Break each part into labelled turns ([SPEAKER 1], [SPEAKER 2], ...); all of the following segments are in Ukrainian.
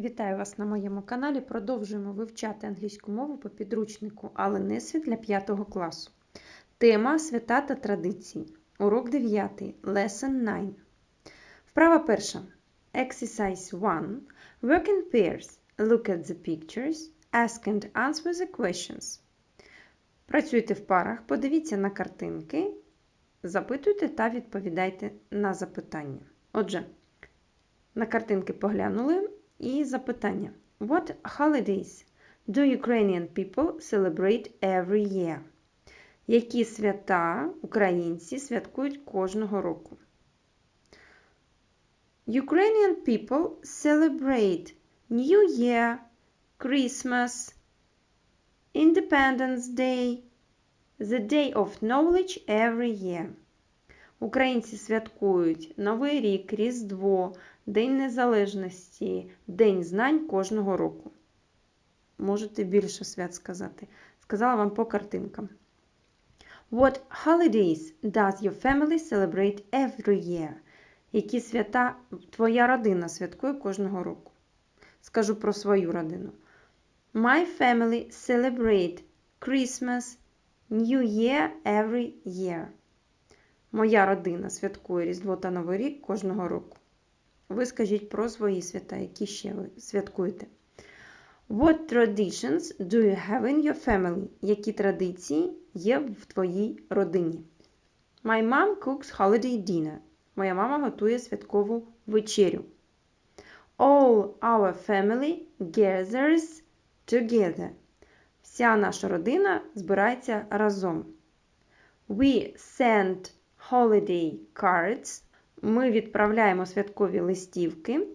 [SPEAKER 1] Вітаю вас на моєму каналі. Продовжуємо вивчати англійську мову по підручнику, але не світ для 5 класу. Тема свята та традиції. Урок 9. Lesson 9. Вправа перша. Exercise 1. Work in pairs. Look at the pictures. Ask and answer the questions. Працюйте в парах, подивіться на картинки, запитуйте та відповідайте на запитання. Отже, на картинки поглянули і запитання. What holidays do Ukrainian people celebrate every year? Які свята українці святкують кожного року? Ukrainian people celebrate New Year, Christmas, Independence Day, the Day of Knowledge every year. Українці святкують Новий рік, Різдво, День Незалежності, День знань кожного року. Можете більше свят сказати. Сказала вам по картинкам. What holidays does your family celebrate every year? Які свята твоя родина святкує кожного року? Скажу про свою родину. My family celebrate Christmas, New Year every year. Моя родина святкує Різдво та Новий рік кожного року. Ви скажіть про свої свята, які ще ви святкуєте. What traditions do you have in your family? Які традиції є в твоїй родині? My mom cooks holiday dinner. Моя мама готує святкову вечерю. All our family gathers together. Вся наша родина збирається разом. We send holiday cards. Ми відправляємо святкові листівки.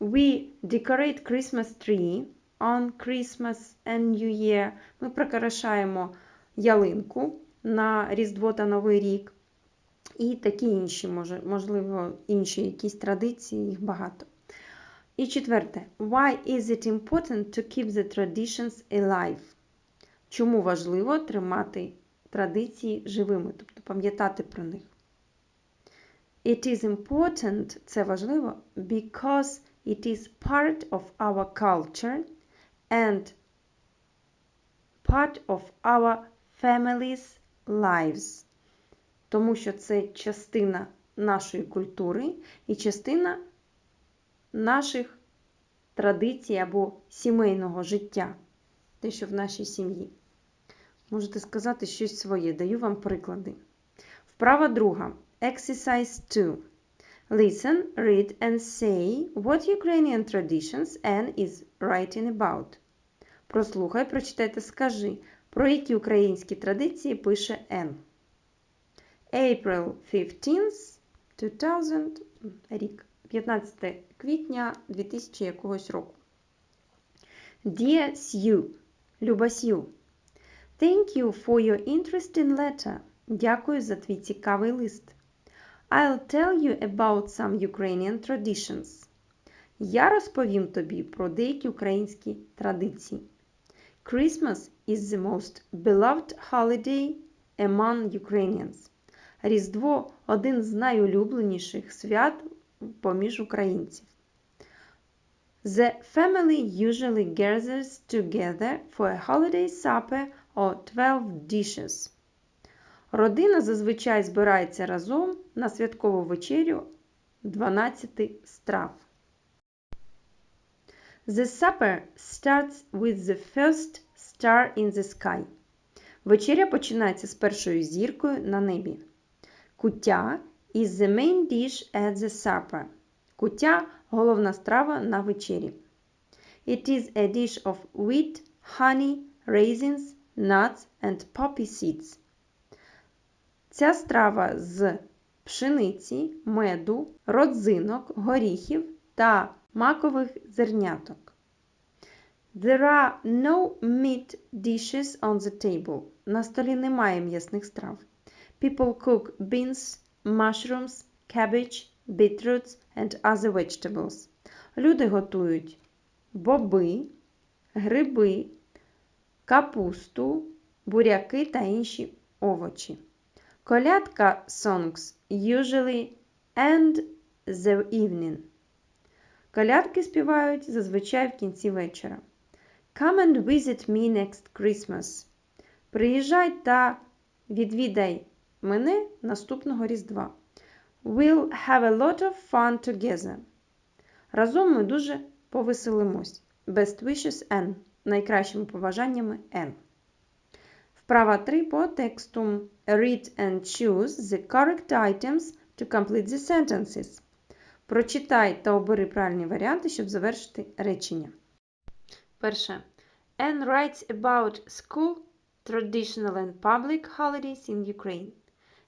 [SPEAKER 1] We decorate Christmas tree on Christmas and New Year. Ми прикрашаємо ялинку на Різдво та Новий рік. І такі інші, можливо, інші якісь традиції, їх багато. І четверте. Why is it important to keep the traditions alive? Чому важливо тримати традиції живими, тобто пам'ятати про них? It is important, це важливо, because it is part of our culture and part of our family's lives. Тому що це частина нашої культури і частина наших традицій або сімейного життя, те, що в нашій сім'ї. Можете сказати щось своє, даю вам приклади. Вправа друга. Exercise 2. Listen, read and say what Ukrainian traditions Anne is writing about. Прослухай, прочитай та скажи, про які українські традиції пише Н. April 15, 2000, рік. 15 квітня 2000 якогось року. Dear Sue, Люба Сью, Thank you for your interesting letter. Дякую за твій цікавий лист. I'll tell you about some Ukrainian traditions. Я розповім тобі про деякі українські традиції. Christmas is the most beloved holiday among Ukrainians. Різдво один з найулюбленіших свят поміж українців. The family usually gathers together for a holiday supper or 12 dishes. Родина зазвичай збирається разом на святкову вечерю 12 страв. The supper starts with the first star in the sky. Вечеря починається з першою зіркою на небі. Куття is the main dish at the supper. Куття – головна страва на вечері. It is a dish of wheat, honey, raisins, nuts and poppy seeds. Ця страва з пшениці, меду, родзинок, горіхів та макових зерняток. There are no meat dishes on the table. На столі немає м'ясних страв. People cook beans, mushrooms, cabbage, beetroots and other vegetables. Люди готують боби, гриби, капусту, буряки та інші овочі. Колядка songs usually end the evening. Колядки співають зазвичай в кінці вечора. Come and visit me next Christmas. Приїжджай та відвідай мене наступного Різдва. We'll have a lot of fun together. Разом ми дуже повеселимось. Best wishes N. Найкращими побажаннями N. Вправа 3 по тексту. Read and choose the correct items to complete the sentences. Прочитай та обери правильні варіанти, щоб завершити речення. Перше. Anne writes about school, traditional and public holidays in Ukraine.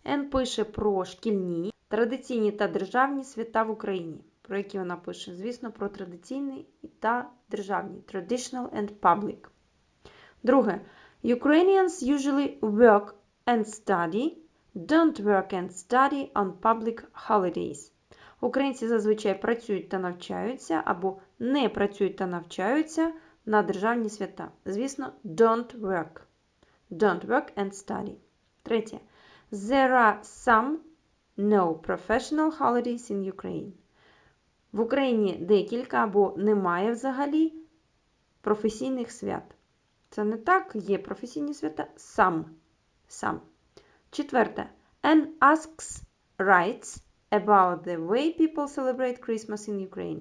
[SPEAKER 1] Енн пише про шкільні, традиційні та державні свята в Україні. Про які вона пише? Звісно, про традиційні та державні. Traditional and public. Друге. Ukrainians usually work and study, don't work and study on public holidays. Українці зазвичай працюють та навчаються або не працюють та навчаються на державні свята. Звісно, don't work. Don't work and study. Третє. There are some no professional holidays in Ukraine. В Україні декілька або немає взагалі професійних свят. Це не так, є професійні свята сам. сам. Четверте. Anne asks, writes about the way people celebrate Christmas in Ukraine.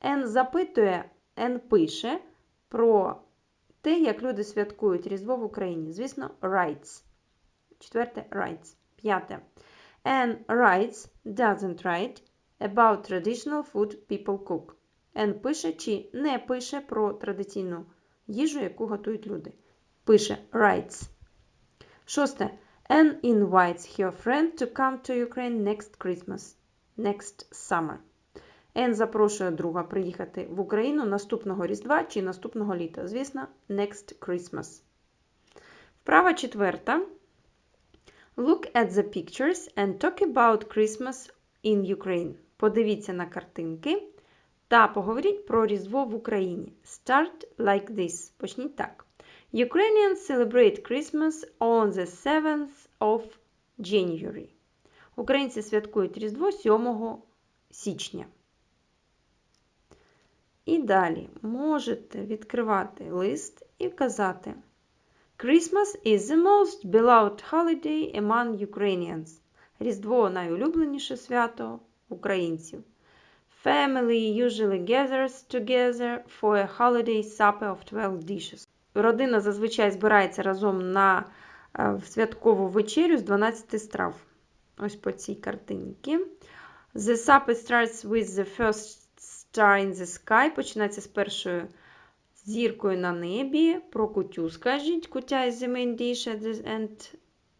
[SPEAKER 1] Ен запитує, Ен пише про те, як люди святкують Різдво в Україні. Звісно, writes. Четверте writes. П'яте. Anne writes, doesn't write about traditional food people cook. Ен пише чи не пише про традиційну їжу, яку готують люди. Пише writes. Шосте. Anne invites her friend to come to Ukraine next Christmas. Next summer. Ен запрошує друга приїхати в Україну наступного Різдва чи наступного літа. Звісно, next Christmas. Вправа четверта. Look at the pictures and talk about Christmas in Ukraine. Подивіться на картинки та поговоріть про Різдво в Україні. Start like this. Почніть так. Ukrainians celebrate Christmas on the 7th of January. Українці святкують Різдво 7 січня. І далі можете відкривати лист і казати Christmas is the most beloved holiday among Ukrainians. Різдво найулюбленіше свято українців. Family usually gathers together for a holiday supper of 12 dishes. Родина зазвичай збирається разом на е, святкову вечерю з 12 страв. Ось по цій картинці. The supper starts with the first star in the sky. Починається з першою зіркою на небі. Про кутю скажіть. Кутя is the main dish at this, and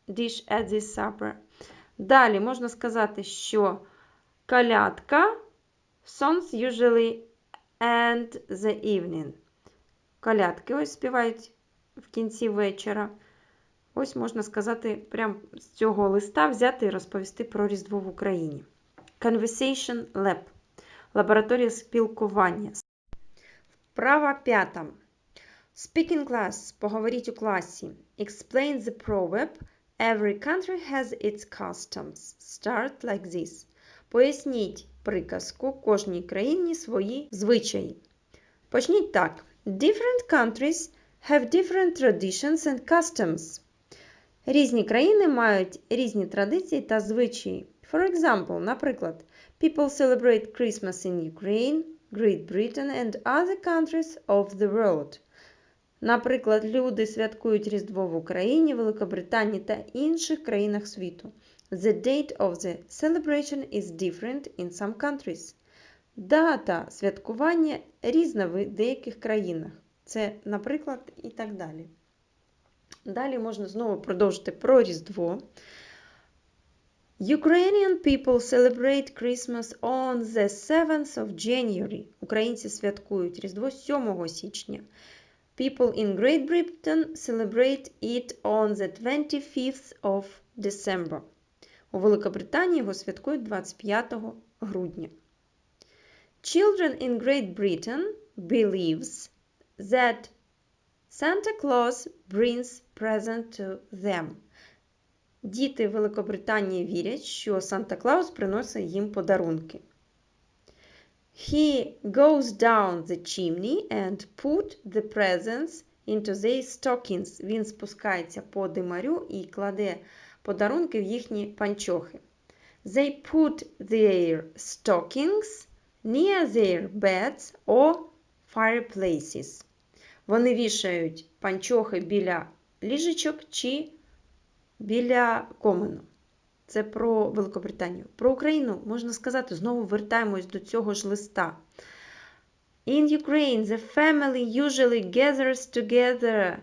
[SPEAKER 1] dish at this supper. Далі можна сказати, що калятка songs usually end the evening. Калятки ось співають в кінці вечора. Ось можна сказати, прямо з цього листа взяти і розповісти про Різдво в Україні. Conversation Lab. Лабораторія спілкування. Вправа п'ята. Speaking class. Поговоріть у класі. Explain the proverb. Every country has its customs. Start like this. Поясніть приказку кожній країні свої звичаї. Почніть так. Different countries have different traditions and customs. Різні країни мають різні традиції та звичаї. For example, наприклад, people celebrate Christmas in Ukraine, Great Britain and other countries of the world. Наприклад, люди святкують Різдво в Україні, Великобританії та інших країнах світу. The date of the celebration is different in some countries. Дата святкування різна в деяких країнах. Це, наприклад, і так далі. Далі можна знову продовжити про Різдво. Ukrainian people celebrate Christmas on the 7th of January. Українці святкують Різдво 7 січня. People in Great Britain celebrate it on the 25th of December. У Великобританії його святкують 25 грудня. Children in Great Britain believes that Santa Claus brings present to them. Діти Великобританії вірять, що Санта Клаус приносить їм подарунки. He goes down the chimney and put the presents into their stockings. Він спускається по димарю і кладе подарунки в їхні панчохи. They put their stockings near their beds or fireplaces. Вони вішають панчохи біля ліжечок чи біля комену. Це про Великобританію. Про Україну можна сказати, знову вертаємось до цього ж листа. In Ukraine, the family usually gathers together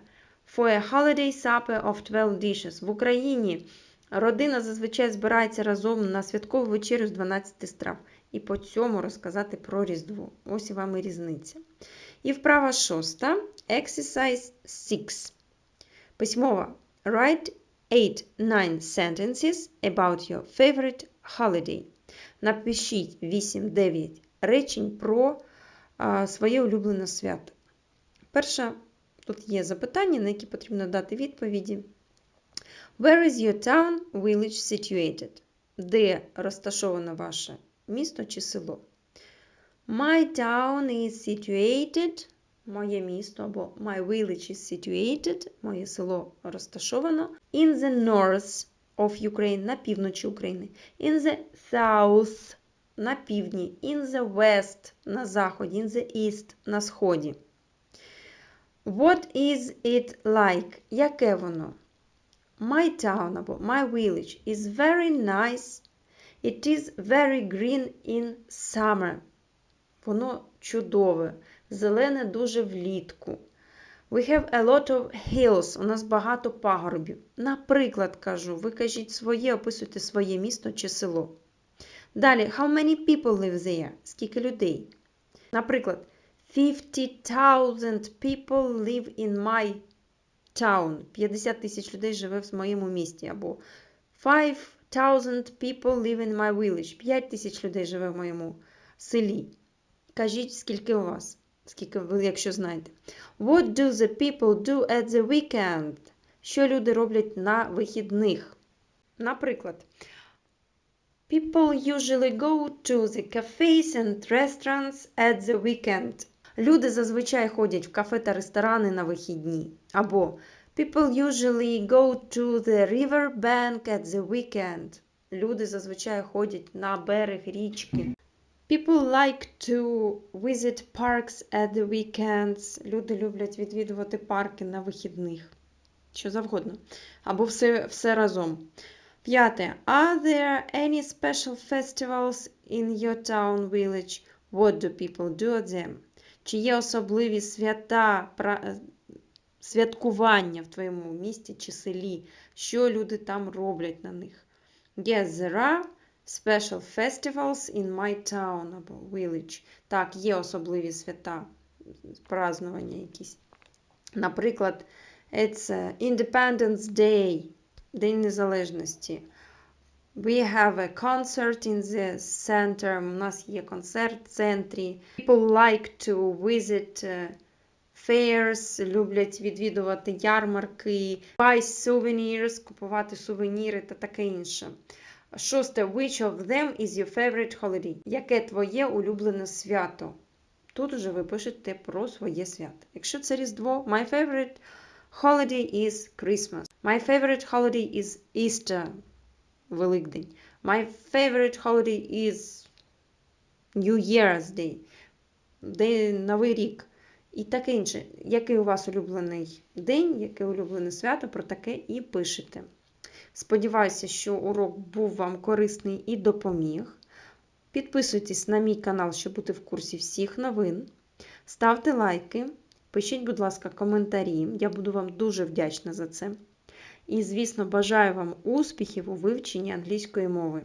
[SPEAKER 1] for a holiday supper of 12 dishes. В Україні родина зазвичай збирається разом на святкову вечерю з 12 страв. І по цьому розказати про Різдво. Ось і вам і різниця. І вправа шоста. Exercise 6. Письмова. Write 8-9 sentences about your favorite holiday. Напишіть 8-9 речень про а, своє улюблене свято. Перше, тут є запитання, на які потрібно дати відповіді. Where is your town, village situated? Де розташоване ваше місто чи село? My town is situated. Моє місто або my village is situated. Моє село розташовано. In the north of Ukraine, на півночі України. In the south, на півдні. In the west, на заході. In the east, на сході. What is it like? Яке воно? My town або my village is very nice. It is very green in summer. Воно чудове, зелене дуже влітку. We have a lot of hills. У нас багато пагорбів. Наприклад, кажу, ви кажіть своє, описуйте своє місто чи село. Далі, how many people live there? Скільки людей? Наприклад, 50,000 people live in my town. 50 тисяч людей живе в моєму місті. Або 5,000 people live in my village. 5 тисяч людей живе в моєму селі. Кажіть, скільки у вас, скільки ви, якщо знаєте. What do the people do at the weekend? Що люди роблять на вихідних? Наприклад, People usually go to the cafes and restaurants at the weekend. Люди зазвичай ходять в кафе та ресторани на вихідні. Або People usually go to the river bank at the weekend. Люди зазвичай ходять на берег річки. People like to visit parks at the weekends. Люди люблять відвідувати парки на вихідних. Що завгодно. Або все, все разом. П'яте. Are there any special festivals in your town village? What do people do at them? Чи є особливі свята, пра- святкування в твоєму місті чи селі? Що люди там роблять на них? Yes, there are special festivals in my town або village. Так, є особливі свята, празднування якісь. Наприклад, it's uh, Independence Day, День Незалежності. We have a concert in the center. У нас є концерт в центрі. People like to visit uh, fairs, люблять відвідувати ярмарки, buy souvenirs, купувати сувеніри та таке інше. Шосте. Which of them is your favorite holiday? Яке твоє улюблене свято? Тут уже ви пишете про своє свято. Якщо це Різдво, my favorite holiday is Christmas. My favorite holiday is Easter. Великдень. My favorite holiday is New Year's Day. День Новий рік. І таке інше. Який у вас улюблений день, яке улюблене свято, про таке і пишете. Сподіваюся, що урок був вам корисний і допоміг. Підписуйтесь на мій канал, щоб бути в курсі всіх новин. Ставте лайки, пишіть, будь ласка, коментарі. Я буду вам дуже вдячна за це. І, звісно, бажаю вам успіхів у вивченні англійської мови.